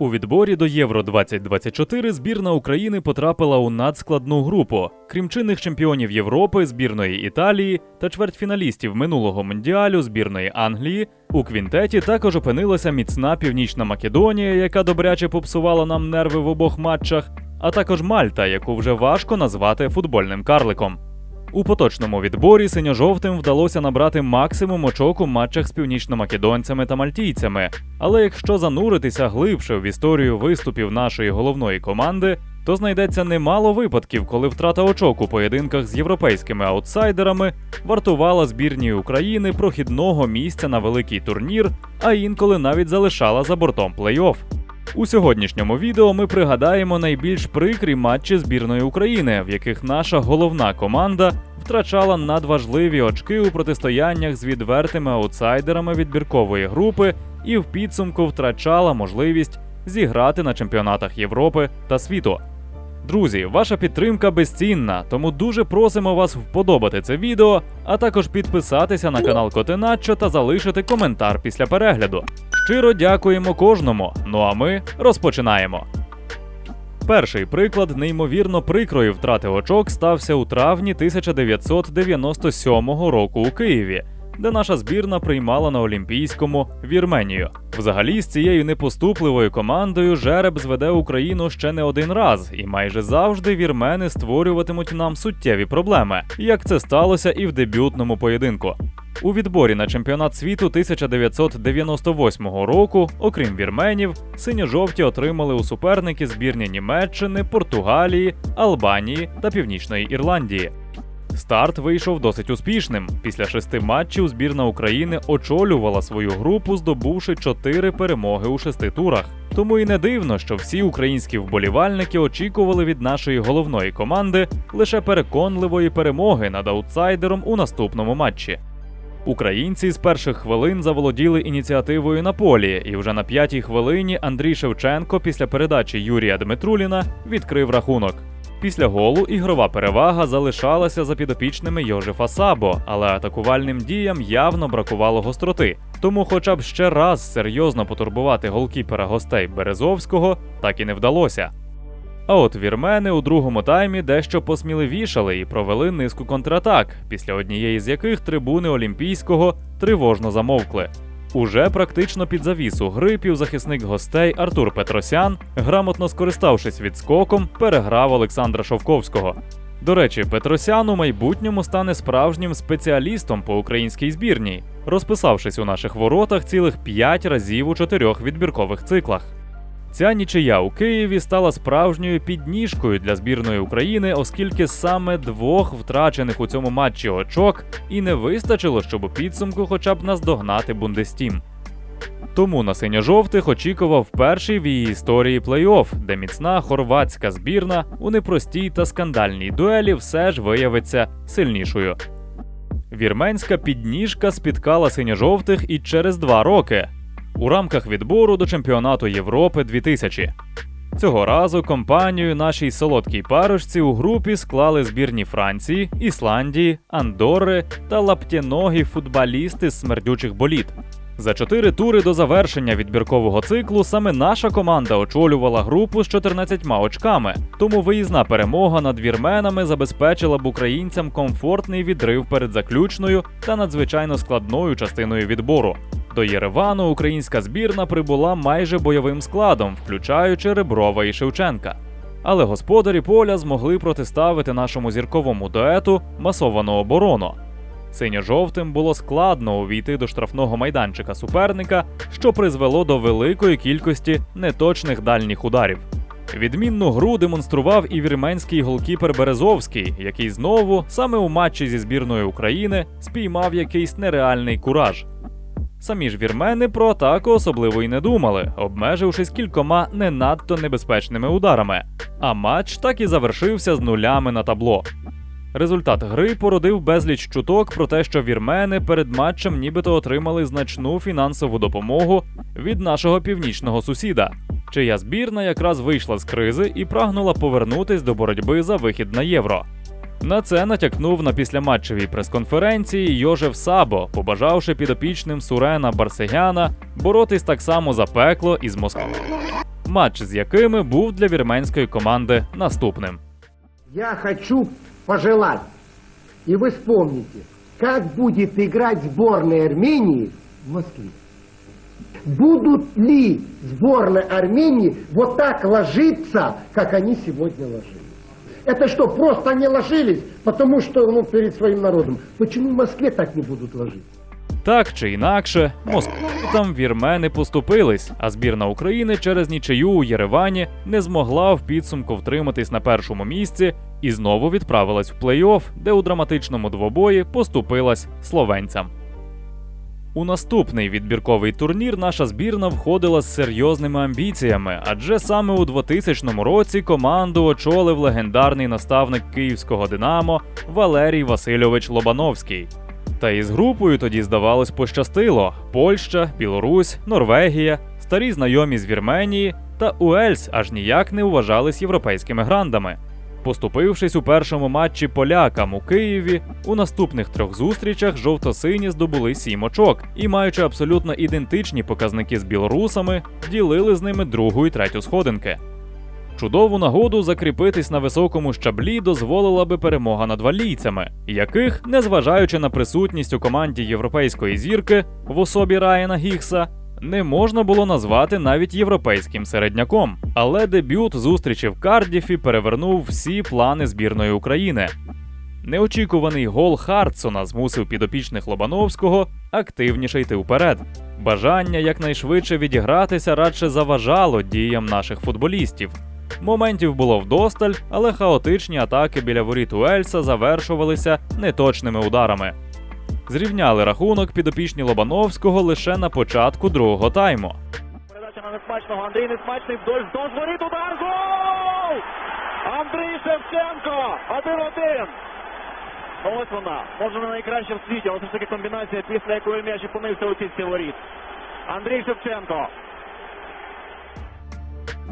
У відборі до Євро 2024 збірна України потрапила у надскладну групу. Крім чинних чемпіонів Європи, збірної Італії та чвертьфіналістів минулого мундіалю збірної Англії, у квінтеті також опинилася міцна Північна Македонія, яка добряче попсувала нам нерви в обох матчах, а також Мальта, яку вже важко назвати футбольним карликом. У поточному відборі синьо-жовтим вдалося набрати максимум очок у матчах з північномакедонцями та мальтійцями. Але якщо зануритися глибше в історію виступів нашої головної команди, то знайдеться немало випадків, коли втрата очок у поєдинках з європейськими аутсайдерами вартувала збірній України прохідного місця на великий турнір, а інколи навіть залишала за бортом плей-офф. У сьогоднішньому відео ми пригадаємо найбільш прикрі матчі збірної України, в яких наша головна команда втрачала надважливі очки у протистояннях з відвертими аутсайдерами відбіркової групи і в підсумку втрачала можливість зіграти на чемпіонатах Європи та світу. Друзі, ваша підтримка безцінна, тому дуже просимо вас вподобати це відео, а також підписатися на канал Котеначо та залишити коментар після перегляду. Щиро дякуємо кожному. Ну а ми розпочинаємо. Перший приклад неймовірно прикрої втрати очок стався у травні 1997 року у Києві, де наша збірна приймала на Олімпійському Вірменію. Взагалі, з цією непоступливою командою жереб зведе Україну ще не один раз, і майже завжди вірмени створюватимуть нам суттєві проблеми, як це сталося і в дебютному поєдинку. У відборі на чемпіонат світу 1998 року, окрім вірменів, синьо-жовті отримали у суперники збірні Німеччини, Португалії, Албанії та Північної Ірландії. Старт вийшов досить успішним. Після шести матчів збірна України очолювала свою групу, здобувши чотири перемоги у шести турах. Тому і не дивно, що всі українські вболівальники очікували від нашої головної команди лише переконливої перемоги над аутсайдером у наступному матчі. Українці з перших хвилин заволоділи ініціативою на полі, і вже на п'ятій хвилині Андрій Шевченко після передачі Юрія Дмитруліна відкрив рахунок. Після голу ігрова перевага залишалася за підопічними Йожефа Сабо, але атакувальним діям явно бракувало гостроти. Тому, хоча б ще раз серйозно потурбувати голкіпера гостей Березовського, так і не вдалося. А от вірмени у другому таймі дещо посміливішали і провели низку контратак, після однієї з яких трибуни Олімпійського тривожно замовкли. Уже практично під завісу гри півзахисник гостей Артур Петросян, грамотно скориставшись відскоком, переграв Олександра Шовковського. До речі, Петросян у майбутньому стане справжнім спеціалістом по українській збірній, розписавшись у наших воротах цілих 5 разів у чотирьох відбіркових циклах. Ця нічия у Києві стала справжньою підніжкою для збірної України, оскільки саме двох втрачених у цьому матчі очок і не вистачило, щоб у підсумку хоча б наздогнати Бундестім. Тому на синьо-жовтих очікував перший в її історії плей-офф, де міцна хорватська збірна у непростій та скандальній дуелі все ж виявиться сильнішою. Вірменська підніжка спіткала синьо-жовтих і через два роки у рамках відбору до чемпіонату Європи 2000. Цього разу компанію нашій солодкій парочці у групі склали збірні Франції, Ісландії, Андорри та лаптєногі футболісти з смердючих боліт. За чотири тури до завершення відбіркового циклу саме наша команда очолювала групу з 14 очками, тому виїзна перемога над вірменами забезпечила б українцям комфортний відрив перед заключною та надзвичайно складною частиною відбору. До Єревану українська збірна прибула майже бойовим складом, включаючи Реброва і Шевченка. Але господарі поля змогли протиставити нашому зірковому дуету масовану оборону. Синьо-жовтим було складно увійти до штрафного майданчика суперника, що призвело до великої кількості неточних дальніх ударів. Відмінну гру демонстрував і вірменський голкіпер Березовський, який знову, саме у матчі зі збірною України, спіймав якийсь нереальний кураж. Самі ж вірмени про атаку особливо й не думали, обмежившись кількома не надто небезпечними ударами. А матч так і завершився з нулями на табло. Результат гри породив безліч чуток про те, що вірмени перед матчем нібито отримали значну фінансову допомогу від нашого північного сусіда, чия збірна якраз вийшла з кризи і прагнула повернутись до боротьби за вихід на євро. На це натякнув на післяматчевій прес-конференції Йожев Сабо, побажавши підопічним Сурена Барсегяна боротись так само запекло із Москвою. матч з якими був для вірменської команди наступним. Я хочу пожелать, и вы вспомните, как будет играть сборная Армении в Москве. Будут ли сборная Армении вот так ложиться, как они сегодня ложились? Это что, просто они ложились, потому что ну, перед своим народом? Почему в Москве так не будут ложиться? Так чи інакше, москвитам вірмени поступились, а збірна України через нічию у Єревані не змогла в підсумку втриматись на першому місці і знову відправилась в плей-офф, де у драматичному двобої поступилась словенцям. У наступний відбірковий турнір наша збірна входила з серйозними амбіціями, адже саме у 2000 році команду очолив легендарний наставник київського Динамо Валерій Васильович Лобановський. Та із групою тоді, здавалось, пощастило: Польща, Білорусь, Норвегія, старі знайомі з Вірменії та Уельс аж ніяк не вважались європейськими грандами. Поступившись у першому матчі полякам у Києві, у наступних трьох зустрічах жовто-сині здобули сім очок і, маючи абсолютно ідентичні показники з білорусами, ділили з ними другу і третю сходинки. Чудову нагоду закріпитись на високому щаблі дозволила би перемога над валійцями, яких, незважаючи на присутність у команді європейської зірки в особі Райана Гікса, не можна було назвати навіть європейським середняком. Але дебют зустрічі в Кардіфі перевернув всі плани збірної України. Неочікуваний гол Хартсона змусив підопічних Лобановського активніше йти вперед. Бажання якнайшвидше відігратися радше заважало діям наших футболістів. Моментів було вдосталь, але хаотичні атаки біля воріт Уельса завершувалися неточними ударами. Зрівняли рахунок підопічні Лобановського лише на початку другого тайму. Передача на несмачного. Андрій несмачний вдоль вздовж воріт. Удар. Гол! Андрій Шевченко! 1-1. Ну, Ось вона. Може не найкраща в світі, але все ж таки комбінація, після якої м'яч опинився у тісті воріт. Андрій Шевченко.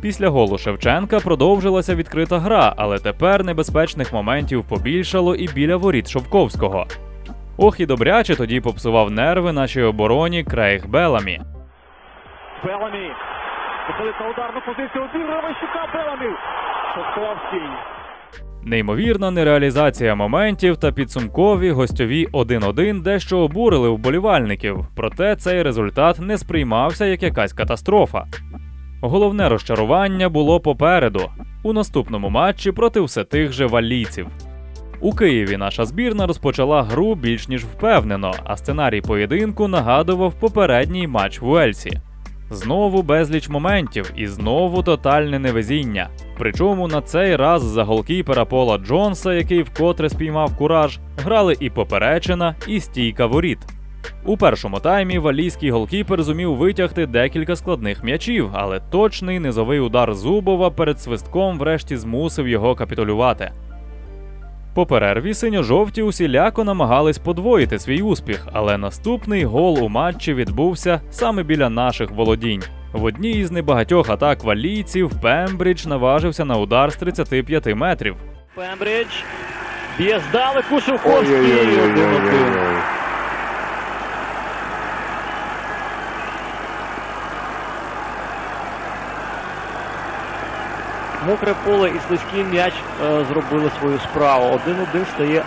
Після голу Шевченка продовжилася відкрита гра, але тепер небезпечних моментів побільшало і біля воріт Шовковського. Ох і добряче тоді попсував нерви нашій обороні Крейг Беламі. Беламі. Виходить на ударну позицію. Обіграє Щука Беламі. Шовковський. Неймовірна нереалізація моментів та підсумкові гостьові 1-1 дещо обурили вболівальників, проте цей результат не сприймався як якась катастрофа. Головне розчарування було попереду у наступному матчі проти все тих же валійців. У Києві наша збірна розпочала гру більш ніж впевнено, а сценарій поєдинку нагадував попередній матч в Уельсі. Знову безліч моментів і знову тотальне невезіння. Причому на цей раз за голкіпера Пола Джонса, який вкотре спіймав кураж, грали і поперечина, і стійка воріт. У першому таймі валійський голкіпер зумів витягти декілька складних м'ячів, але точний низовий удар Зубова перед свистком врешті змусив його капітулювати. По перерві синьо-жовті усіляко намагались подвоїти свій успіх, але наступний гол у матчі відбувся саме біля наших володінь. В одній із небагатьох атак валійців Пембридж наважився на удар з 35 метрів. Пембридж. Б'є здалеку Шовковський. Мокре поле і слизький м'яч е, зробили свою справу. 1-1 стає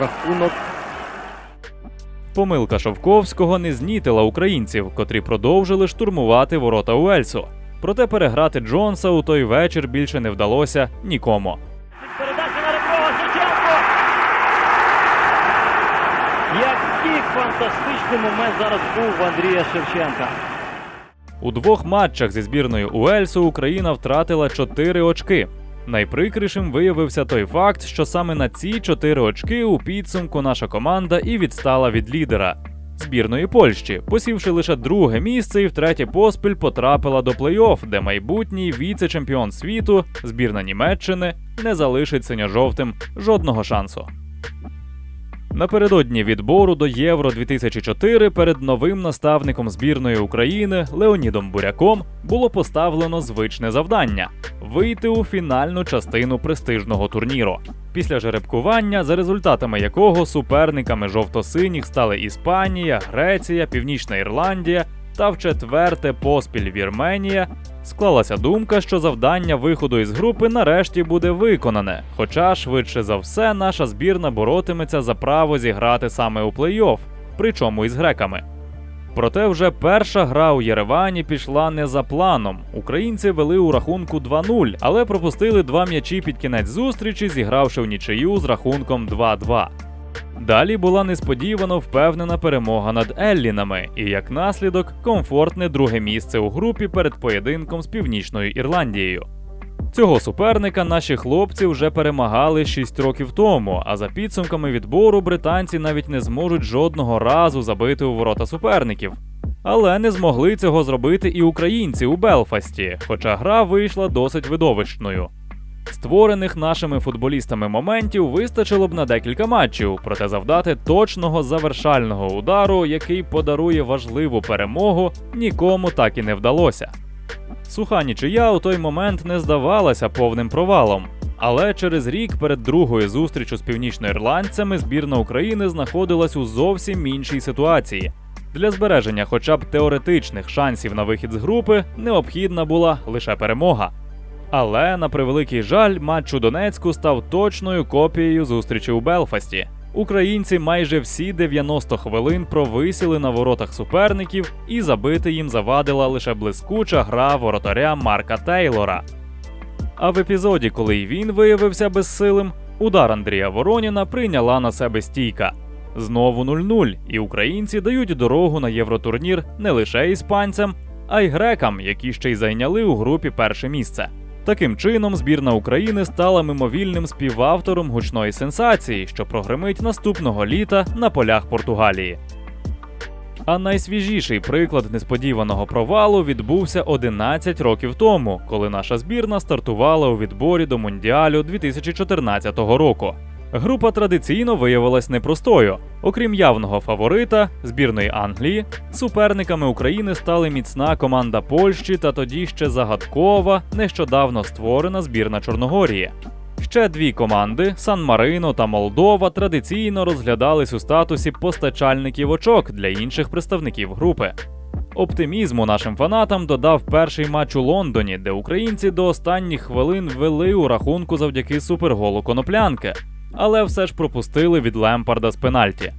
рахунок. Помилка Шовковського не знітила українців, котрі продовжили штурмувати ворота Уельсу. Проте переграти Джонса у той вечір більше не вдалося нікому. Передача на Реброва Шевченко. Який фантастичний момент зараз був в Андрія Шевченка. У двох матчах зі збірною Уельсу Україна втратила 4 очки. Найприкрішим виявився той факт, що саме на ці 4 очки у підсумку наша команда і відстала від лідера збірної Польщі, посівши лише друге місце і втретє поспіль потрапила до плей-офф, де майбутній віце-чемпіон світу, збірна Німеччини, не залишить синьо-жовтим жодного шансу. Напередодні відбору до Євро 2004 перед новим наставником збірної України Леонідом Буряком було поставлено звичне завдання вийти у фінальну частину престижного турніру. Після жеребкування, за результатами якого суперниками жовто-синіх стали Іспанія, Греція, Північна Ірландія та в четверте поспіль Вірменія, склалася думка, що завдання виходу із групи нарешті буде виконане. Хоча, швидше за все, наша збірна боротиметься за право зіграти саме у плей-офф, причому із греками. Проте вже перша гра у Єревані пішла не за планом. Українці вели у рахунку 2-0, але пропустили два м'ячі під кінець зустрічі, зігравши в нічию з рахунком 2-2. Далі була несподівано впевнена перемога над Еллінами, і як наслідок комфортне друге місце у групі перед поєдинком з Північною Ірландією. Цього суперника наші хлопці вже перемагали 6 років тому, а за підсумками відбору британці навіть не зможуть жодного разу забити у ворота суперників. Але не змогли цього зробити і українці у Белфасті, хоча гра вийшла досить видовищною. Створених нашими футболістами моментів вистачило б на декілька матчів, проте завдати точного завершального удару, який подарує важливу перемогу, нікому так і не вдалося. Суха нічия у той момент не здавалася повним провалом. Але через рік перед другою зустрічю з північноірландцями збірна України знаходилась у зовсім іншій ситуації. Для збереження хоча б теоретичних шансів на вихід з групи необхідна була лише перемога. Але на превеликий жаль, матч у Донецьку став точною копією зустрічі у Белфасті. Українці майже всі 90 хвилин провисіли на воротах суперників, і забити їм завадила лише блискуча гра воротаря Марка Тейлора. А в епізоді, коли й він виявився безсилим, удар Андрія Вороніна прийняла на себе стійка. Знову 0-0, і українці дають дорогу на євротурнір не лише іспанцям, а й грекам, які ще й зайняли у групі перше місце. Таким чином, збірна України стала мимовільним співавтором гучної сенсації, що прогримить наступного літа на полях Португалії. А найсвіжіший приклад несподіваного провалу відбувся 11 років тому, коли наша збірна стартувала у відборі до Мундіалю 2014 року. Група традиційно виявилась непростою. Окрім явного фаворита збірної Англії, суперниками України стали міцна команда Польщі та тоді ще загадкова, нещодавно створена збірна Чорногорії. Ще дві команди Сан Марино та Молдова традиційно розглядались у статусі постачальників очок для інших представників групи. Оптимізму нашим фанатам додав перший матч у Лондоні, де українці до останніх хвилин вели у рахунку завдяки суперголу коноплянки, але все ж пропустили від Лемпарда з пенальті.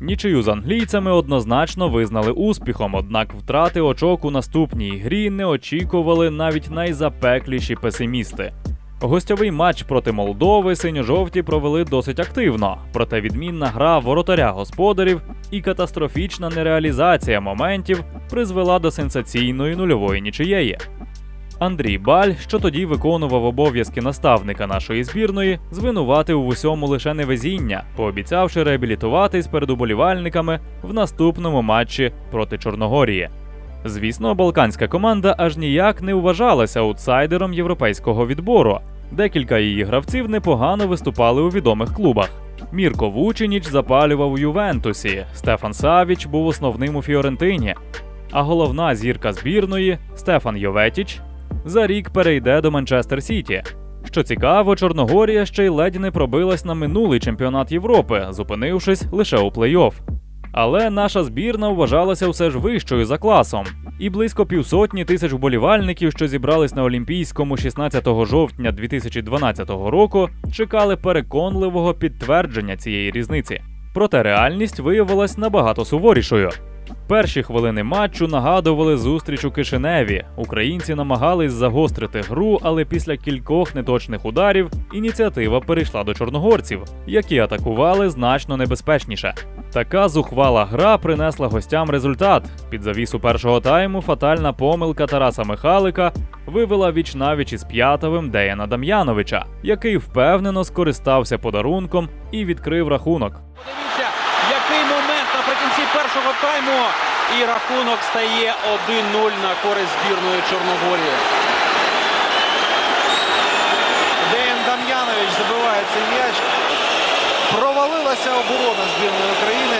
Нічию з англійцями однозначно визнали успіхом, однак втрати очок у наступній грі не очікували навіть найзапекліші песимісти. Гостьовий матч проти Молдови синьо-жовті провели досить активно, проте відмінна гра воротаря господарів і катастрофічна нереалізація моментів призвела до сенсаційної нульової нічиєї. Андрій Баль, що тоді виконував обов'язки наставника нашої збірної, звинуватив в усьому лише невезіння, пообіцявши реабілітуватись перед уболівальниками в наступному матчі проти Чорногорії. Звісно, балканська команда аж ніяк не вважалася аутсайдером європейського відбору. Декілька її гравців непогано виступали у відомих клубах. Мірко Вученіч запалював у Ювентусі, Стефан Савіч був основним у Фіорентині. А головна зірка збірної Стефан Йоветіч за рік перейде до Манчестер Сіті. Що цікаво, Чорногорія ще й ледь не пробилась на минулий чемпіонат Європи, зупинившись лише у плей-офф. Але наша збірна вважалася все ж вищою за класом, і близько півсотні тисяч вболівальників, що зібрались на Олімпійському 16 жовтня 2012 року, чекали переконливого підтвердження цієї різниці. Проте реальність виявилась набагато суворішою. Перші хвилини матчу нагадували зустріч у Кишиневі. Українці намагались загострити гру, але після кількох неточних ударів ініціатива перейшла до чорногорців, які атакували значно небезпечніше. Така зухвала гра принесла гостям результат. Під завісу першого тайму фатальна помилка Тараса Михалика вивела віч навіч із п'ятовим Деяна Дам'яновича, який впевнено скористався подарунком і відкрив рахунок. Подивіться, який момент наприкінці першого тайму. І рахунок стає 1-0 на користь збірної Чорногорії. Деян Дам'янович забиває цей м'яч. Провалилася оборона збірної України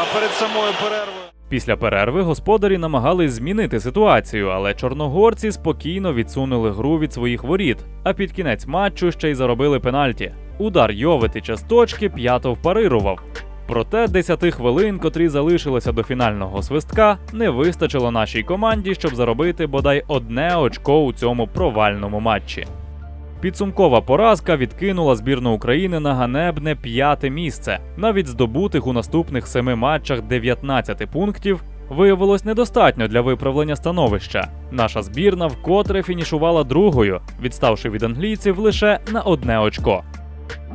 а перед самою перервою. Після перерви господарі намагались змінити ситуацію, але чорногорці спокійно відсунули гру від своїх воріт, а під кінець матчу ще й заробили пенальті. Удар Йоветича з точки п'ято впарирував. Проте 10 хвилин, котрі залишилися до фінального свистка, не вистачило нашій команді, щоб заробити бодай одне очко у цьому провальному матчі. Підсумкова поразка відкинула збірну України на ганебне п'яте місце. Навіть здобутих у наступних семи матчах 19 пунктів виявилось недостатньо для виправлення становища. Наша збірна вкотре фінішувала другою, відставши від англійців лише на одне очко.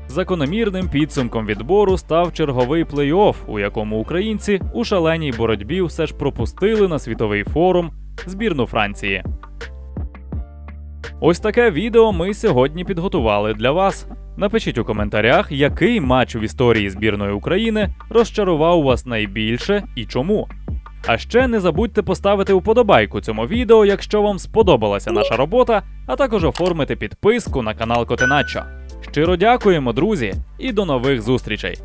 Закономірним підсумком відбору став черговий плей-офф, у якому українці у шаленій боротьбі все ж пропустили на світовий форум збірну Франції. Ось таке відео ми сьогодні підготували для вас. Напишіть у коментарях, який матч в історії збірної України розчарував вас найбільше і чому. А ще не забудьте поставити вподобайку цьому відео, якщо вам сподобалася наша робота, а також оформити підписку на канал Котеначо. Щиро дякуємо, друзі, і до нових зустрічей!